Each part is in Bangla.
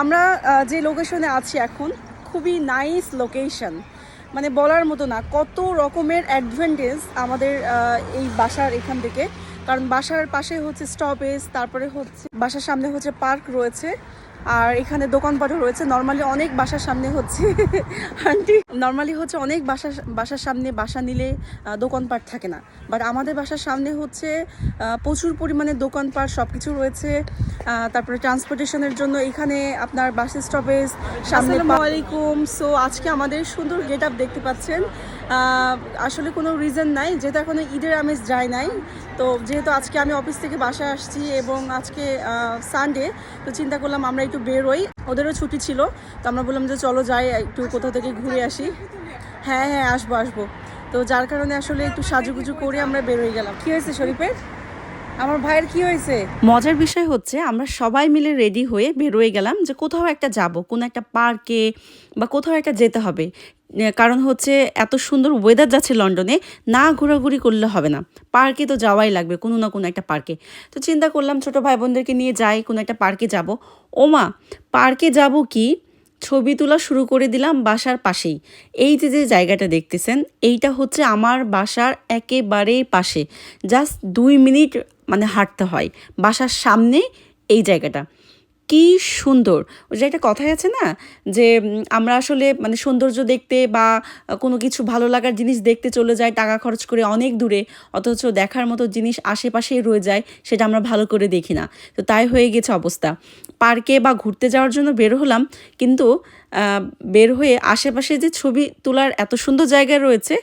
আমরা যে লোকেশনে আছি এখন, খুবই নাইস লোকেশন মানে বলার মতো না, কত রকমের অ্যাডভান্টেজ আমাদের এই বাসার এখান থেকে। কারণ বাসার পাশে হচ্ছে স্টপেজ তারপরে হচ্ছে বাসার সামনে হচ্ছে পার্ক রয়েছে আর এখানে দোকানপাটও রয়েছে। নর্মালি অনেক বাসার সামনে হচ্ছে আন্টি। নর্মালি হচ্ছে অনেক বাসা বাসার সামনে বাসা নিলে দোকানপাট থাকে না। বাট আমাদের বাসার সামনে হচ্ছে প্রচুর পরিমাণে দোকানপাট সব কিছু রয়েছে। তারপরে ট্রান্সপোর্টেশনের জন্য এখানে আপনার বাস স্টপেজ সামনে আলাইকুম। সো আজকে আমাদের সুন্দর গেট আপ দেখতে পাচ্ছেন। আসলে কোনো রিজন নাই যেহেতু এখনও ঈদের আমেজ যায় নাই। তো যেহেতু আজকে আমি অফিস থেকে বাসায় আসছি এবং আজকে সানডে তো চিন্তা করলাম আমরা একটু বেরোই। ওদেরও ছুটি ছিল, তো আমরা বললাম যে চলো যাই, একটু কোথাও থেকে ঘুরে আসি। হ্যাঁ হ্যাঁ আসব আসব। তো যার কারণে আসলে একটু সাজুগুজু করে আমরা বেরোই গেলাম। কি হয়েছে শরীফের? আমার ভাইয়ের কি হয়েছে? মজার বিষয় হচ্ছে আমরা সবাই মিলে রেডি হয়ে বেরোয় গেলাম যে কোথাও একটা যাব, কোনো একটা পার্কে বা কোথাও একটা যেতে হবে। কারণ হচ্ছে এত সুন্দর ওয়েদার যাচ্ছে লন্ডনে, না ঘোরাঘুরি করলে হবে না। পার্কে তো যাওয়াই লাগবে, কোনো না কোনো একটা পার্কে তো চিন্তা করলাম ছোট ভাই বোনদেরকে নিয়ে যাই, কোনো একটা পার্কে যাব। ওমা পার্কে যাব কি? ছবি তোলা শুরু করে দিলাম বাসার পাশেই। এই যে যে জায়গাটা দেখতেছেন, এইটা হচ্ছে আমার বাসার একেবারেই পাশে। জাস্ট দুই মিনিট মানে হাঁটতে হয়। বাসার সামনে এই জায়গাটা। কি সুন্দর। যে একটা কথাই আছে না, যে আমরা আসলে মানে সৌন্দর্য দেখতে বা কোনো কিছু ভালো লাগার জিনিস দেখতে চলে যাই টাকা খরচ করে অনেক দূরে, অথচ দেখার মতো জিনিস আশেপাশেই রয়ে যায়, সেটা আমরা ভালো করে দেখি না। তো তাই হয়ে গেছে অবস্থা। পার্কে বা ঘুরতে যাওয়ার জন্য বের হলাম, কিন্তু বের হয়ে আশেপাশে যে ছবি তোলার এত সুন্দর জায়গা রয়েছে,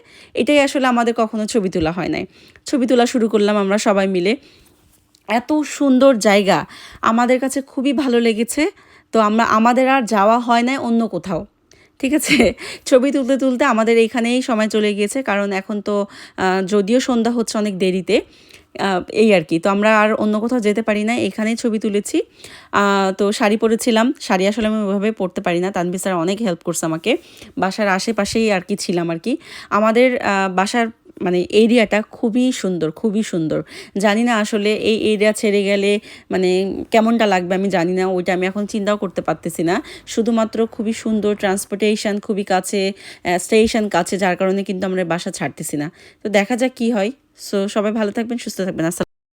এটাই আসলে আমাদের কখনো ছবি তোলা হয় নাই। ছবি তোলা শুরু করলাম আমরা সবাই মিলে। এত সুন্দর জায়গা। আমাদের কাছে খুবই ভালো লেগেছে। তো আমরা, আমাদের আর যাওয়া হয় না অন্য কোথাও। ঠিক আছে? ছবি তুলতে তুলতে আমাদের এইখানেই সময় চলে গিয়েছে। কারণ এখন তো যদিও সন্ধ্যা হচ্ছে অনেক দেরিতে এই আর কি। তো আমরা আর অন্য কোথাও যেতে পারি না এখানেই ছবি তুলেছি। তো শাড়ি পরেছিলাম। শাড়ি আসলে আমি ওইভাবে পরতে পারি না। তানভি স্যার অনেক হেল্প করছে আমাকে। বাসার আশেপাশেই আর কি ছিলাম আর কি। আমাদের বাসার মানে এরিয়াটা খুবই সুন্দর খুবই সুন্দর। জানি না আসলে এই এরিয়া ছেড়ে গেলে মানে কেমনটা লাগবে আমি জানি না, ওইটা আমি এখন চিন্তাও করতে পারতেছি না। শুধুমাত্র খুবই সুন্দর ট্রান্সপোর্টেশন খুবই কাছে স্টেশন কাছে, যার কারণে কিন্তু আমরা বাসা ছাড়তেছি না। তো দেখা যাক কী হয়। সো সবাই ভালো থাকবেন, সুস্থ থাকবেন। আসসালাম